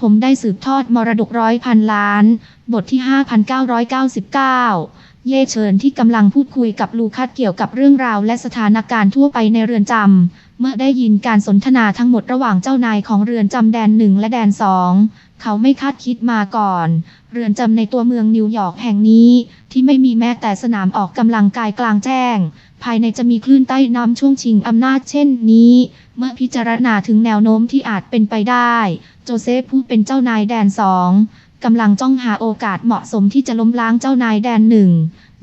ผมได้สืบทอดมรดกร้อยพันล้าน บทที่ 5999 เย่เฉินที่กำลังพูดคุยกับลูคัสเกี่ยวกับเรื่องราวและสถานการณ์ทั่วไปในเรือนจำ เมื่อได้ยินการสนทนาทั้งหมดระหว่างเจ้านายของเรือนจำแดนหนึ่งและแดนสองเขาไม่คาดคิดมาก่อน เรือนจำในตัวเมืองนิวยอร์กแห่งนี้ ที่ไม่มีแม้แต่สนามออกกำลังกายกลางแจ้ง ภายในจะมีคลื่นใต้น้ำช่วงชิงอำนาจเช่นนี้ เมื่อพิจารณาถึงแนวโน้มที่อาจเป็นไปได้ โจเซฟผู้เป็นเจ้านายแดนสองกำลังจ้องหาโอกาสเหมาะสมที่จะล้มล้างเจ้านายแดนหนึ่ง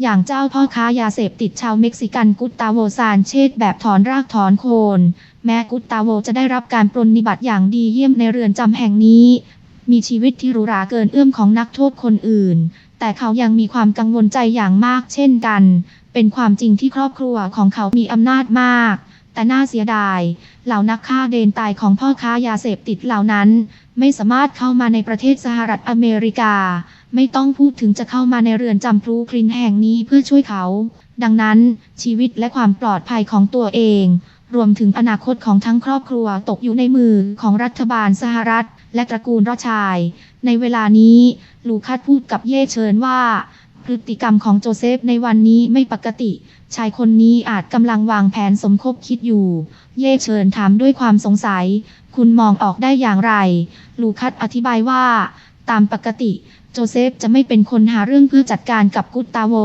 อย่างเจ้าพ่อค้ายาเสพติดชาวเม็กซิกันกุตตาโวซานเชตแบบถอนรากถอนโคน แม้กุตตาโวจะได้รับการปรนนิบัติอย่างดีเยี่ยมในเรือนจำแห่งนี้ มีชีวิตที่หรูหราเกินเอื้อมของนักโทษคนอื่น แต่เขายังมีความกังวลใจอย่างมากเช่นกัน เป็นความจริงที่ครอบครัวของเขามีอำนาจมาก แต่น่าเสียดาย เหล่านักฆ่าเดนตายของพ่อค้ายาเสพติดเหล่านั้น ไม่สามารถเข้ามาในประเทศสหรัฐอเมริกา ไม่ต้องพูดถึงจะเข้ามาในเรือนจำพรูคลินแห่งนี้เพื่อช่วยเขา ดังนั้นชีวิตและความปลอดภัยของตัวเอง รวมถึงอนาคตของทั้งครอบครัวตกอยู่ในมือของรัฐบาลสหรัฐ และตระกูลรอชาย ในเวลานี้ ลูคัสพูดกับเย่เชิญว่า พฤติกรรมของโจเซฟในวันนี้ไม่ปกติ ชายคนนี้อาจกำลังวางแผนสมคบคิดอยู่ เย่เชิญถามด้วยความสงสัย คุณมองออกได้อย่างไร ลูคัสอธิบายว่า ตามปกติ โจเซฟจะไม่เป็นคนหาเรื่องเพื่อจัดการกับกุตตาโว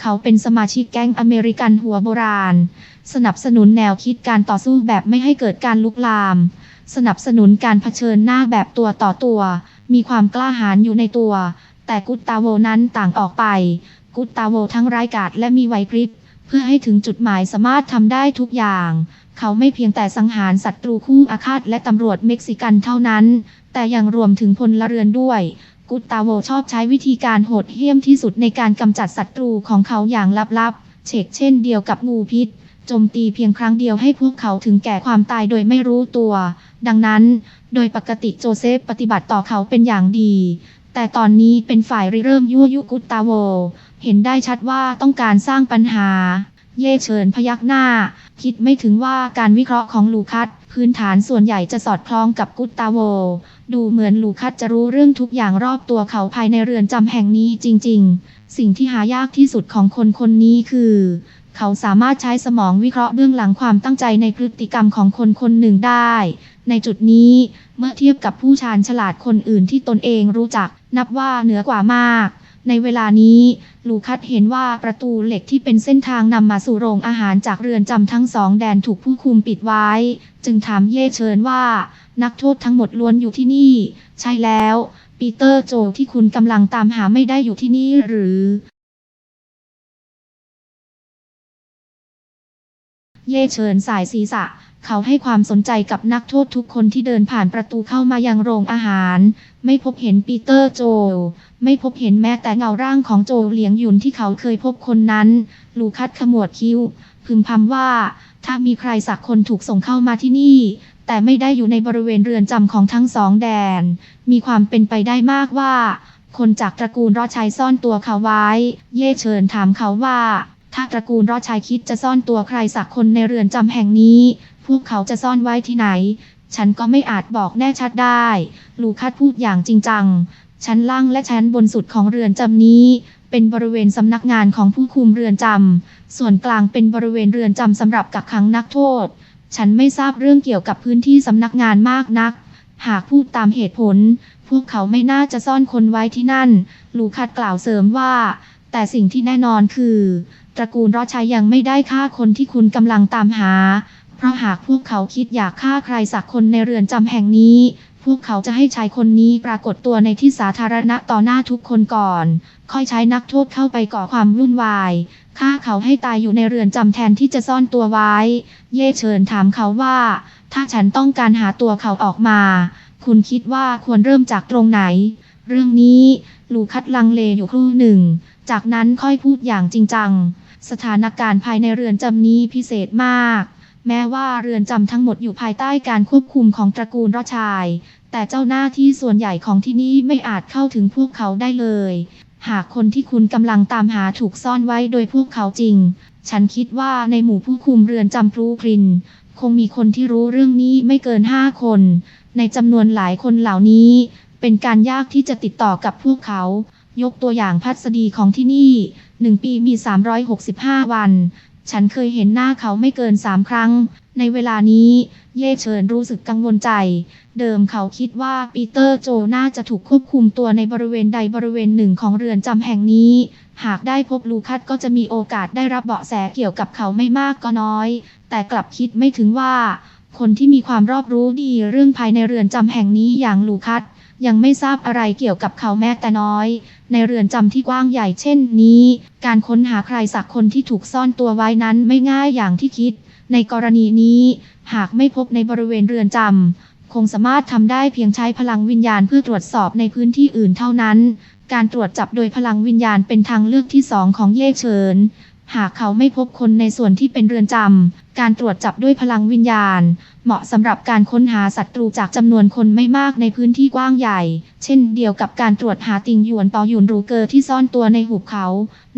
เขาเป็นสมาชิกแก๊งอเมริกันหัวโบราณ สนับสนุนแนวคิดการต่อสู้แบบไม่ให้เกิดการลุกลาม สนับสนุนการเผชิญหน้าแบบตัวต่อตัว มีความกล้าหาญอยู่ในตัว แต่กุตตาโวนั้นต่างออกไป กุตตาโวทั้งร้ายกาจและมีไหวพริบ เพื่อให้ถึงจุดหมายสามารถทำได้ทุกอย่าง เขาไม่เพียงแต่สังหารศัตรูคู่อาฆาตและตำรวจเม็กซิกันเท่านั้น แต่ยังรวมถึงพลเรือนด้วย กุตตาโวชอบใช้วิธีการโหดเหี้ยมที่สุดในการกำจัดศัตรูของเขาอย่างลับๆ เชกเช่นเดียวกับงูพิษโจมตีเพียงครั้งเดียวให้พวกเขาถึงแก่ความตายโดยไม่รู้ตัว ดังนั้น โดยปกติโจเซฟปฏิบัติต่อเขาเป็นอย่างดี แต่ตอนนี้เป็นฝ่ายริเริ่มยั่วยุกุตตาโว เห็นได้ชัดว่าต้องการสร้างปัญหา เย่เฉินพยักหน้า คิดไม่ถึงว่าการวิเคราะห์ของลูคัสพื้นฐานส่วนใหญ่จะสอดคล้องกับกุตตาโว ดูเหมือนลูคัสจะรู้เรื่องทุกอย่างรอบตัวเขาภายในเรือนจำแห่งนี้จริง ๆ สิ่งที่หายากที่สุดของคนคนนี้คือเขาสามารถใช้สมองวิเคราะห์เบื้องหลังความตั้งใจในพฤติกรรมของคนคนหนึ่งได้ ในจุดนี้เมื่อเทียบกับผู้ชาญฉลาดคนอื่นที่ตนเองรู้จัก นับว่าเหนือกว่ามาก ในเวลานี้ ลูคัสเห็นว่าประตูเหล็กที่เป็นเส้นทางนำมาสู่โรงอาหารจากเรือนจำทั้งสองแดนถูกผู้คุมปิดไว้ จึงถามเย่เชิญว่า นักโทษทั้งหมดล้วนอยู่ที่นี่ ใช่แล้ว ปีเตอร์โจที่คุณกำลังตามหาไม่ได้อยู่ที่นี่หรือ ย่เชิญสายศีรษะ เขาให้ความสนใจกับนักโทษทุกคนที่เดินผ่านประตูเข้ามายังโรงอาหาร ไม่พบเห็นปีเตอร์โจไม่พบเห็นแม้แต่เงาร่างของโจเหลียงหยุนที่เขาเคยพบคนนั้น ลูคัสขมวดคิ้ว พึมพำว่า ถ้ามีใครสักคนถูกส่งเข้ามาที่นี่แต่ไม่ได้อยู่ในบริเวณเรือนจำของทั้งสองแดน มีความเป็นไปได้มากว่า คนจากตระกูลรอชัยซ่อนตัวเขาไว้ เย่เชิญถามเขาว่า ถ้าตระกูลรอดชายคิดจะซ่อนตัวใครสักคนในเรือนจำแห่งนี้ พวกเขาจะซ่อนไว้ที่ไหน ฉันก็ไม่อาจบอกแน่ชัดได้ ลูคัสพูดอย่างจริงจัง ชั้นล่างและชั้นบนสุดของเรือนจำนี้ เป็นบริเวณสำนักงานของผู้คุมเรือนจำ ส่วนกลางเป็นบริเวณเรือนจำสำหรับกักขังนักโทษ ฉันไม่ทราบเรื่องเกี่ยวกับพื้นที่สำนักงานมากนัก หากพูดตามเหตุผล พวกเขาไม่น่าจะซ่อนคนไว้ที่นั่น ลูคัสกล่าวเสริมว่า แต่สิ่งที่แน่นอนคือ ตระกูลรอชัยยังไม่ได้ฆ่าคนที่คุณกำลังตามหา เพราะหากพวกเขาคิดอยากฆ่าใครสักคนในเรือนจำแห่งนี้ พวกเขาจะให้ชายคนนี้ปรากฏตัวในที่สาธารณะต่อหน้าทุกคนก่อน ค่อยใช้นักโทษเข้าไปก่อความวุ่นวายฆ่าเขาให้ตายอยู่ในเรือนจำแทนที่จะซ่อนตัวไว้ เย่เชิญถามเขาว่า ถ้าฉันต้องการหาตัวเขาออกมา คุณคิดว่าควรเริ่มจากตรงไหน เรื่องนี้ลูคัดลังเลอยู่ครู่หนึ่ง จากนั้นค่อยพูดอย่างจริงจัง สถานการณ์ภายในเรือนจำนี้พิเศษมาก แม้ว่าเรือนจำทั้งหมดอยู่ภายใต้การควบคุมของตระกูลรอชาย แต่เจ้าหน้าที่ส่วนใหญ่ของที่นี่ไม่อาจเข้าถึงพวกเขาได้เลย หากคนที่คุณกำลังตามหาถูกซ่อนไว้โดยพวกเขาจริง ฉันคิดว่าในหมู่ผู้คุมเรือนจำพรูคริน คงมีคนที่รู้เรื่องนี้ไม่เกินห้าคน ในจำนวนหลายคนเหล่านี้ เป็นการยากที่จะติดต่อกับพวกเขา ยกตัวอย่างพัสดีของที่นี่ 1ปีมี 365 วัน ฉันเคยเห็นหน้าเขาไม่เกิน3ครั้ง ในเวลานี้ เย่เฉินรู้สึกกังวลใจ เดิมเขาคิดว่าปีเตอร์โจน่าจะถูกควบคุมตัวในบริเวณใดบริเวณหนึ่งของเรือนจำแห่งนี้ หากได้พบลูคัสก็จะมีโอกาสได้รับเบาะแสเกี่ยวกับเขาไม่มากก็น้อย แต่กลับคิดไม่ถึงว่า คนที่มีความรอบรู้ดีเรื่องภายในเรือนจำแห่งนี้อย่างลูคัส ยังไม่ทราบอะไรเกี่ยวกับเขาแม้แต่น้อย ในเรือนจำที่กว้างใหญ่เช่นนี้ การค้นหาใครสักคนที่ถูกซ่อนตัวไว้นั้นไม่ง่ายอย่างที่คิด ในกรณีนี้ หากไม่พบในบริเวณเรือนจำคงสามารถทำได้เพียงใช้พลังวิญญาณเพื่อตรวจสอบในพื้นที่อื่นเท่านั้น การตรวจจับโดยพลังวิญญาณเป็นทางเลือกที่สองของเย่เฉิน หากเขาไม่พบคนในส่วนที่เป็นเรือนจำ การตรวจจับด้วยพลังวิญญาณ เหมาะสำหรับการค้นหาศัตรูจากจำนวนคนไม่มากในพื้นที่กว้างใหญ่ เช่นเดียวกับการตรวจหาติงหยวนปอหยวนรูเกอร์ที่ซ่อนตัวในหุบเขา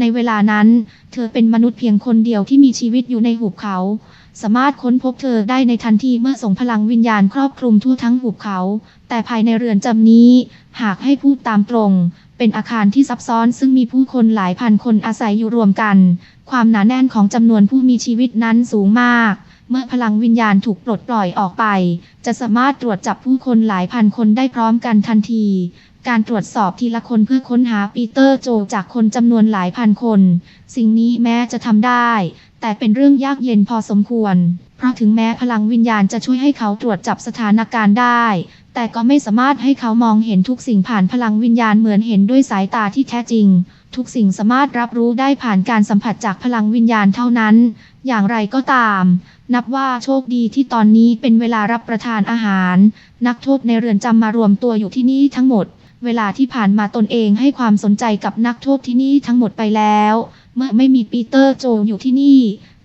ในเวลานั้น เธอเป็นมนุษย์เพียงคนเดียวที่มีชีวิตอยู่ในหุบเขา สามารถค้นพบเธอได้ในทันทีเมื่อส่งพลังวิญญาณครอบคลุมทั่วทั้งหุบเขา แต่ภายในเรือนจำนี้ หากให้พูดตามตรง เป็นอาคารที่ซับซ้อนซึ่งมีผู้คนหลายพันคนอาศัยอยู่รวมกัน ความหนาแน่นของจำนวนผู้มีชีวิตนั้นสูงมาก เมื่อพลังวิญญาณถูกปลดปล่อยออกไป จะสามารถตรวจจับผู้คนหลายพันคนได้พร้อมกันทันที การตรวจสอบทีละคนเพื่อค้นหาปีเตอร์โจจากคนจำนวนหลายพันคน สิ่งนี้แม้จะทำได้ แต่เป็นเรื่องยากเย็นพอสมควร เพราะถึงแม้พลังวิญญาณจะช่วยให้เขาตรวจจับสถานการณ์ได้ แต่ก็ไม่สามารถให้เขามองเห็นทุกสิ่งผ่านพลังวิญญาณเหมือนเห็นด้วยสายตาที่แท้จริง ทุกสิ่งสามารถรับรู้ได้ผ่านการสัมผัสจากพลังวิญญาณเท่านั้น อย่างไรก็ตาม นับว่าโชคดีที่ตอนนี้เป็นเวลารับประทานอาหาร นักโทษในเรือนจำมารวมตัวอยู่ที่นี่ทั้งหมด เวลาที่ผ่านมาตนเองให้ความสนใจกับนักโทษที่นี่ทั้งหมดไปแล้ว เมื่อไม่มีปีเตอร์โจอยู่ที่นี่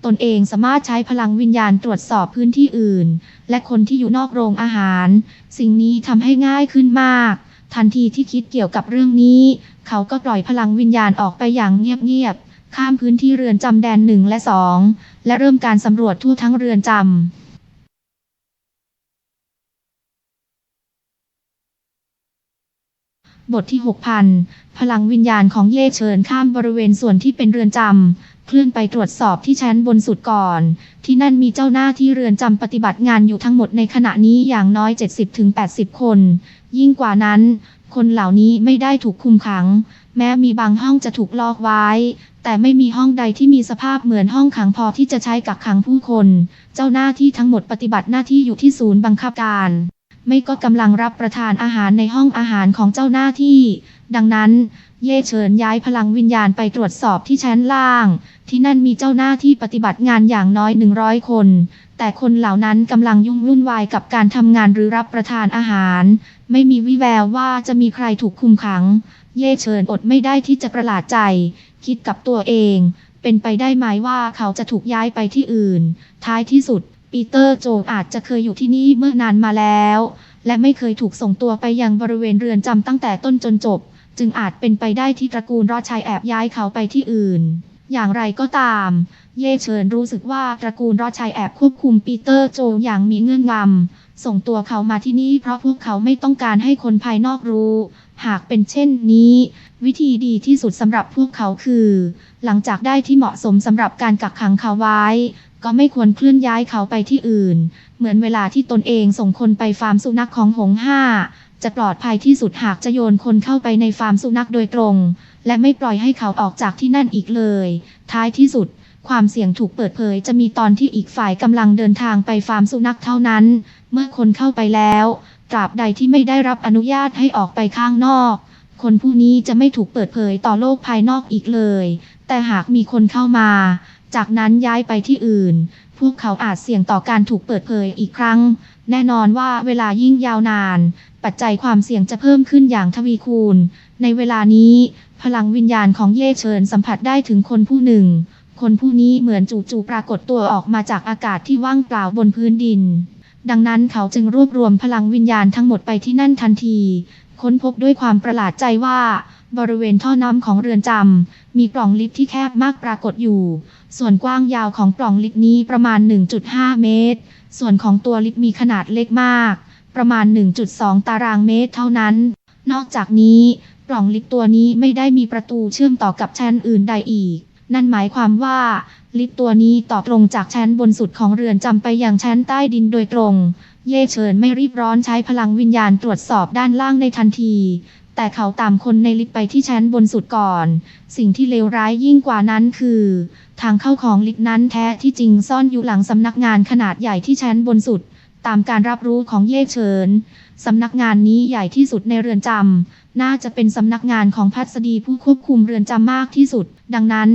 ตนเองสามารถใช้พลังวิญญาณตรวจสอบพื้นที่อื่น และคนที่อยู่นอกโรงอาหาร สิ่งนี้ทำให้ง่ายขึ้นมาก ทันทีที่คิดเกี่ยวกับเรื่องนี้ เขาก็ปล่อยพลังวิญญาณออกไปอย่างเงียบๆ ข้ามพื้นที่เรือนจำแดนหนึ่งและสอง และเริ่มการสำรวจทั่วทั้งเรือนจำบทที่ 6,000 พลังวิญญาณของเย่เฉินข้ามบริเวณส่วนที่เป็นเรือนจำ เคลื่อนไปตรวจสอบที่ชั้นบนสุดก่อน ที่นั่นมีเจ้าหน้าที่เรือนจำปฏิบัติงานอยู่ทั้งหมดในขณะนี้อย่างน้อย 70-80 คน ยิ่งกว่านั้น คนเหล่านี้ไม่ได้ถูกคุมขัง แม้มีบางห้องจะถูกลอกไว้ แต่ไม่มีห้องใดที่มีสภาพเหมือนห้องขังพอที่จะใช้กักขังผู้คน เจ้าหน้าที่ทั้งหมดปฏิบัติหน้าที่อยู่ที่ศูนย์บังคับการ ไม่ก็กำลังรับประทานอาหารในห้องอาหารของเจ้าหน้าที่ ดังนั้น เย่เฉินย้ายพลังวิญญาณไปตรวจสอบที่ชั้นล่าง ที่นั่นมีเจ้าหน้าที่ปฏิบัติงานอย่างน้อย100คนแต่คนเหล่านั้นกำลังยุ่งวุ่นวายกับการทำงานหรือรับประทานอาหารไม่มีวิแววว่าจะมีใครถูกคุมขัง เย่เฉินอดไม่ได้ที่จะประหลาดใจ คิดกับตัวเอง เป็นไปได้ไหมว่าเขาจะถูกย้ายไปที่อื่น ท้ายที่สุด ปีเตอร์โจอาจจะเคยอยู่ที่นี่เมื่อนานมาแล้ว และไม่เคยถูกส่งตัวไปยังบริเวณเรือนจำตั้งแต่ต้นจนจบ จึงอาจเป็นไปได้ที่ตระกูลรอดชัยแอบย้ายเขาไปที่อื่น อย่างไรก็ตาม เย่เฉินรู้สึกว่าตระกูลรอดชัยแอบควบคุมปีเตอร์โจอย่างมีเงื่อนงำ ส่งตัวเขามาที่นี่เพราะพวกเขาไม่ต้องการให้คนภายนอกรู้ หากเป็นเช่นนี้ วิธีดีที่สุดสำหรับพวกเขาคือ หลังจากได้ที่เหมาะสมสำหรับการกักขังเขาไว้ ก็ไม่ควรเคลื่อนย้ายเขาไปที่อื่น เหมือนเวลาที่ตนเองส่งคนไปฟาร์มสุนัขของหงห้าจะปลอดภัยที่สุดหากจะโยนคนเข้าไปในฟาร์มสุนัขโดยตรง และไม่ปล่อยให้เขาออกจากที่นั่นอีกเลย ท้ายที่สุด ความเสี่ยงถูกเปิดเผยจะมีตอนที่อีกฝ่ายกำลังเดินทางไปฟาร์มสุนัขเท่านั้น เมื่อคนเข้าไปแล้วตราบใดที่ไม่ได้รับอนุญาตให้ออกไปข้างนอก คนผู้นี้จะไม่ถูกเปิดเผยต่อโลกภายนอกอีกเลย แต่หากมีคนเข้ามา จากนั้นย้ายไปที่อื่น พวกเขาอาจเสี่ยงต่อการถูกเปิดเผยอีกครั้ง แน่นอนว่าเวลายิ่งยาวนาน ปัจจัยความเสี่ยงจะเพิ่มขึ้นอย่างทวีคูณ ในเวลานี้ พลังวิญญาณของเย่เฉินสัมผัสได้ถึงคนผู้หนึ่ง คนผู้นี้เหมือนจู่ๆปรากฏตัวออกมาจากอากาศที่ว่างเปล่าบนพื้นดิน ดังนั้นเขาจึงรวบรวมพลังวิญญาณทั้งหมดไปที่นั่นทันที ค้นพบด้วยความประหลาดใจว่า บริเวณท่อน้ำของเรือนจำมีปล่องลิฟที่แคบมากปรากฏอยู่ ส่วนกว้างยาวของปล่องลิฟนี้ประมาณ 1.5 เมตร ส่วนของตัวลิฟมีขนาดเล็กมาก ประมาณ 1.2 ตารางเมตรเท่านั้น นอกจากนี้ ปล่องลิฟตัวนี้ไม่ได้มีประตูเชื่อมต่อกับชั้นอื่นใดอีก นั่นหมายความว่า ลิฟต์ตัวนี้ต่อตรงจากชั้นบนสุดของเรือนจำไปยังชั้นใต้ดินโดยตรง เย่เฉินไม่รีบร้อนใช้พลังวิญญาณตรวจสอบด้านล่างในทันที แต่เขาตามคนในลิฟต์ไปที่ชั้นบนสุดก่อน สิ่งที่เลวร้ายยิ่งกว่านั้นคือ ทางเข้าของลิฟต์นั้นแท้ที่จริงซ่อนอยู่หลังสำนักงานขนาดใหญ่ที่ชั้นบนสุด ตามการรับรู้ของเย่เฉิน สำนักงานนี้ใหญ่ที่สุดในเรือนจำ น่าจะเป็นสำนักงานของพัสดีผู้ควบคุมเรือนจำมากที่สุด ดังนั้น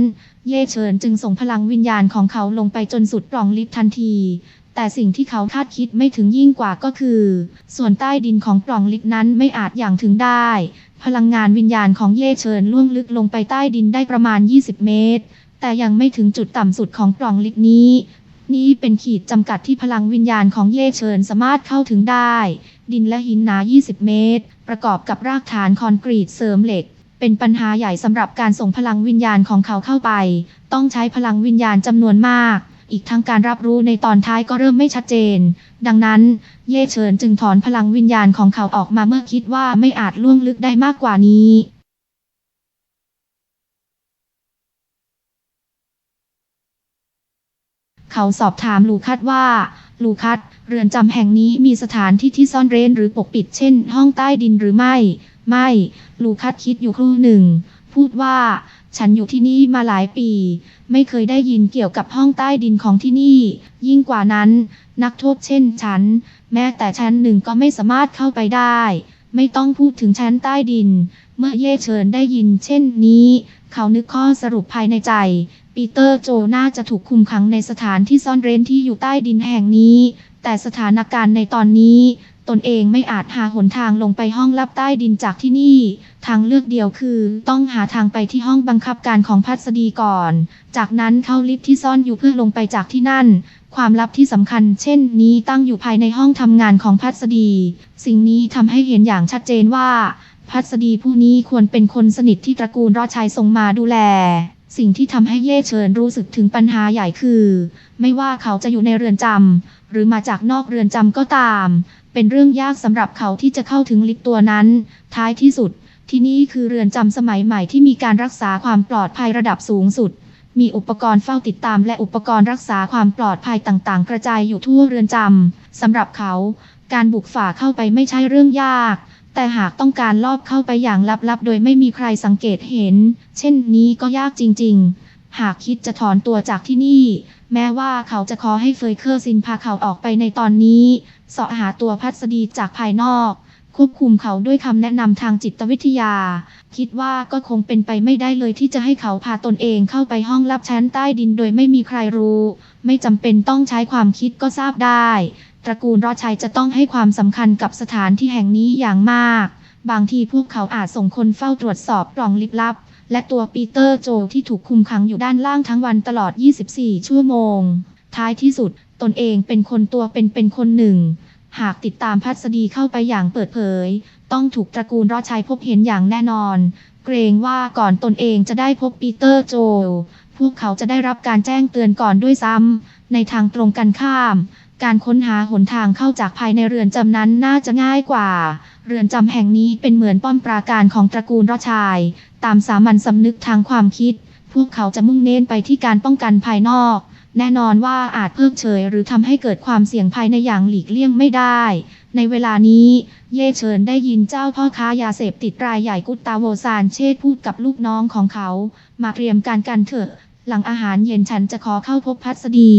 เย่เฉินจึงส่งพลังวิญญาณของเขาลงไปจนสุดปล่องลิฟทันที แต่สิ่งที่เขาคาดคิดไม่ถึงยิ่งกว่าก็คือ ส่วนใต้ดินของปล่องลิฟนั้นไม่อาจอย่างถึงได้ พลังงานวิญญาณของเย่เฉินล่วงลึกลงไปใต้ดินได้ประมาณ 20 เมตร แต่ยังไม่ถึงจุดต่ำสุดของปล่องลิฟนี้ นี่เป็นขีดจำกัดที่พลังวิญญาณของเย่เฉินสามารถเข้าถึงได้ ดินและหินหนา 20 เมตร ประกอบกับรากฐานคอนกรีตเสริมเหล็ก เป็นปัญหาใหญ่สำหรับการส่งพลังวิญญาณของเขาเข้าไป ต้องใช้พลังวิญญาณจำนวนมากอีกทั้งการรับรู้ในตอนท้ายก็เริ่มไม่ชัดเจน ดังนั้น เย่เฉินจึงถอนพลังวิญญาณของเขาออกมาเมื่อคิดว่าไม่อาจล่วงลึกได้มากกว่านี้ เขาสอบถามลูคัสว่า ลูคัส เรือนจำแห่งนี้มีสถานที่ที่ซ่อนเร้นหรือปกปิดเช่น ห้องใต้ดินหรือไม่ ไม่ ลูคัสคิดอยู่ครู่หนึ่ง พูดว่า ฉันอยู่ที่นี่มาหลายปี ไม่เคยได้ยินเกี่ยวกับห้องใต้ดินของที่นี่ ยิ่งกว่านั้น นักโทษเช่นฉัน แม้แต่ชั้นหนึ่งก็ไม่สามารถเข้าไปได้ ไม่ต้องพูดถึงชั้นใต้ดิน เมื่อเย่เฉินได้ยิน เช่นนี้ เขานึกข้อสรุปภายในใจ ปีเตอร์โจน่าจะถูกคุมขังในสถานที่ซ่อนเร้นที่อยู่ใต้ดินแห่งนี้ แต่สถานการณ์ในตอนนี้ ตนเองไม่อาจหาหนทางลงไปห้องลับใต้ดินจากที่นี่ ทางเลือกเดียวคือ ต้องหาทางไปที่ห้องบังคับการของพัสดีก่อน จากนั้นเข้าลิฟต์ที่ซ่อนอยู่เพื่อลงไปจากที่นั่นความลับที่สำคัญเช่นนี้ตั้งอยู่ภายในห้องทำงานของพัสดี สิ่งนี้ทำให้เห็นอย่างชัดเจนว่า พัสดีผู้นี้ควรเป็นคนสนิทที่ตระกูลรอดชัยส่งมาดูแล สิ่งที่ทำให้เย่เฉินรู้สึกถึงปัญหาใหญ่คือ ไม่ว่าเขาจะอยู่ในเรือนจำหรือมาจากนอกเรือนจำก็ตาม เป็นเรื่องยากสำหรับเขาที่จะเข้าถึงลิฟต์ตัวนั้น ท้ายที่สุด ที่นี่คือเรือนจำสมัยใหม่ที่มีการรักษาความปลอดภัยระดับสูงสุด มีอุปกรณ์เฝ้าติดตามและอุปกรณ์รักษาความปลอดภัยต่างๆ กระจายอยู่ทั่วเรือนจำสำหรับเขา การบุกฝ่าเข้าไปไม่ใช่เรื่องยาก แต่หากต้องการลอบเข้าไปอย่างลับๆ โดยไม่มีใครสังเกตเห็น เช่นนี้ก็ยากจริง ๆ หากคิดจะถอนตัวจากที่นี่ แม้ว่าเขาจะขอให้เฟยเคอร์ซินพาเขาออกไปในตอนนี้เสาะหาตัวพัสดีจากภายนอก ควบคุมเขาด้วยคำแนะนำทางจิตวิทยา คิดว่าก็คงเป็นไปไม่ได้เลยที่จะให้เขาพาตนเองเข้าไปห้องลับชั้นใต้ดินโดยไม่มีใครรู้ ไม่จำเป็นต้องใช้ความคิดก็ทราบได้ ตระกูลรอชัยจะต้องให้ความสำคัญกับสถานที่แห่งนี้อย่างมาก บางทีพวกเขาอาจส่งคนเฝ้าตรวจสอบปล่องลิบลับ และตัวปีเตอร์โจที่ถูกคุมขังอยู่ด้านล่างทั้งวันตลอด 24 ชั่วโมง ท้ายที่สุด ตนเองเป็นคนตัวเป็นเป็นคนหนึ่ง หากติดตามพัสดีเข้าไปอย่างเปิดเผย ต้องถูกตระกูลรอชัยพบเห็นอย่างแน่นอน เกรงว่าก่อนตนเองจะได้พบปีเตอร์โจ พวกเขาจะได้รับการแจ้งเตือนก่อนด้วยซ้ำในทางตรงกันข้าม การค้นหาหนทางเข้าจากภายในเรือนจำนั้นน่าจะง่ายกว่า เรือนจำแห่งนี้เป็นเหมือนป้อมปราการของตระกูลรอชัยตามสามัญสำนึกทางความคิด พวกเขาจะมุ่งเน้นไปที่การป้องกันภายนอก แน่นอนว่าอาจเพิกเฉยหรือทำให้เกิดความเสี่ยงภายในอย่างหลีกเลี่ยงไม่ได้ ในเวลานี้ เย่เฉินได้ยินเจ้าพ่อค้ายาเสพติดรายใหญ่กุตตาโวซานเชษพูดกับลูกน้องของเขา มาเตรียมการกันเถอะ หลังอาหารเย็นฉันจะขอเข้าพบพัสดี